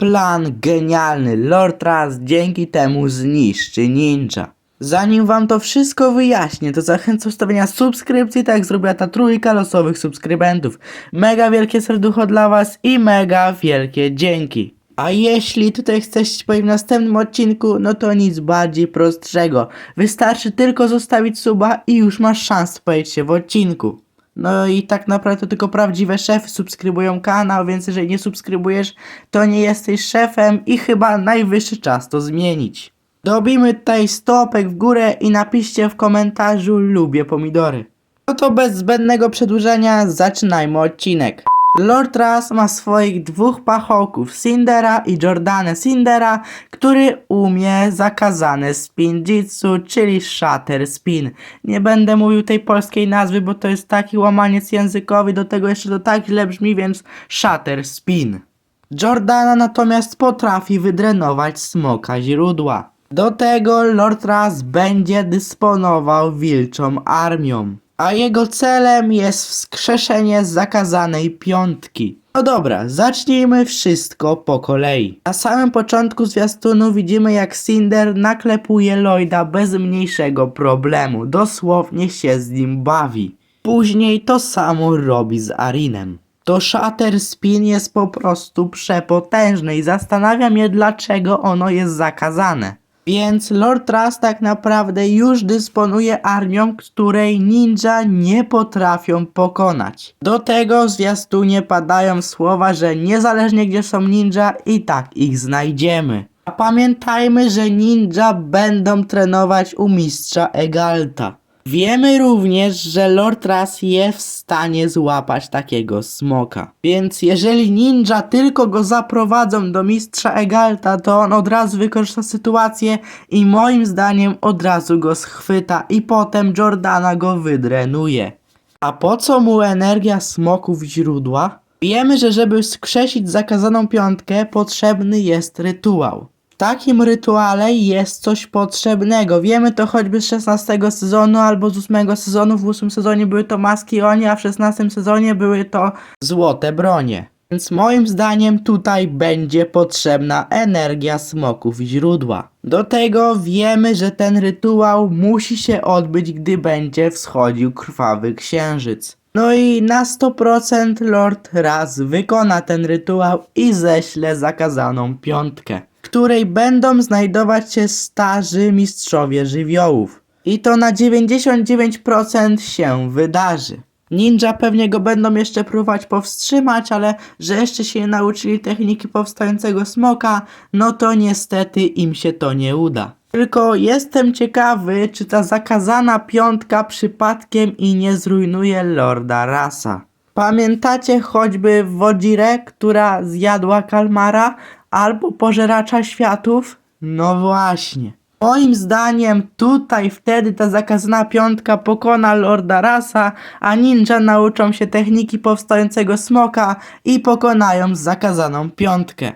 Plan genialny. Lord Raz dzięki temu zniszczy ninja. Zanim wam to wszystko wyjaśnię, to zachęcam do stawienia subskrypcji, tak jak zrobiła ta trójka losowych subskrybentów. Mega wielkie serducho dla was i mega wielkie dzięki. A jeśli tutaj chcesz powiedzieć w następnym odcinku, no to nic bardziej prostszego. Wystarczy tylko zostawić suba i już masz szansę powiedzieć się w odcinku. No i tak naprawdę to tylko prawdziwe szefy subskrybują kanał, więc jeżeli nie subskrybujesz, to nie jesteś szefem i chyba najwyższy czas to zmienić. Dobijmy tutaj stopek w górę i napiszcie w komentarzu lubię pomidory. No to bez zbędnego przedłużenia zaczynajmy odcinek. Lord Ras ma swoich dwóch pachołków, Cindera i Jordanę Cindera, który umie zakazane spin jitsu, czyli shatter spin. Nie będę mówił tej polskiej nazwy, bo to jest taki łamaniec językowy, do tego jeszcze to tak źle brzmi, więc shatter spin. Jordana natomiast potrafi wydrenować smoka źródła. Do tego Lord Ras będzie dysponował wilczą armią, a jego celem jest wskrzeszenie zakazanej piątki. No dobra, zacznijmy wszystko po kolei. Na samym początku zwiastunu widzimy jak Cinder naklepuje Lloyda bez mniejszego problemu, dosłownie się z nim bawi. Później to samo robi z Arinem. To Shatter Spin jest po prostu przepotężne i zastanawia mnie dlaczego ono jest zakazane. Więc Lord Ras tak naprawdę już dysponuje armią, której ninja nie potrafią pokonać. Do tego w zwiastunie padają słowa, że niezależnie gdzie są ninja i tak ich znajdziemy. A pamiętajmy, że ninja będą trenować u mistrza Egalta. Wiemy również, że Lord Ras jest w stanie złapać takiego smoka. Więc jeżeli ninja tylko go zaprowadzą do mistrza Egalta, to on od razu wykorzysta sytuację i moim zdaniem od razu go schwyta i potem Jordana go wydrenuje. A po co mu energia smoków źródła? Wiemy, że żeby skrzesić zakazaną piątkę, potrzebny jest rytuał. Takim rytuale jest coś potrzebnego. Wiemy to choćby z 16 sezonu albo z 8 sezonu. W 8 sezonie były to maski oni, a w 16 sezonie były to złote bronie. Więc moim zdaniem tutaj będzie potrzebna energia smoków źródła. Do tego wiemy, że ten rytuał musi się odbyć, gdy będzie wschodził krwawy księżyc. No i na 100% Lord raz wykona ten rytuał i ześle zakazaną piątkę, której będą znajdować się starzy mistrzowie żywiołów. I to na 99% się wydarzy. Ninja pewnie go będą jeszcze próbować powstrzymać, ale że jeszcze się nie nauczyli techniki powstającego smoka, no to niestety im się to nie uda. Tylko jestem ciekawy, czy ta zakazana piątka przypadkiem i nie zrujnuje Lorda Rasa. Pamiętacie choćby Wodzirę, która zjadła kalmara, albo pożeracza światów? No właśnie. Moim zdaniem tutaj wtedy ta zakazana piątka pokona Lorda Rasa, a ninja nauczą się techniki powstającego smoka i pokonają zakazaną piątkę.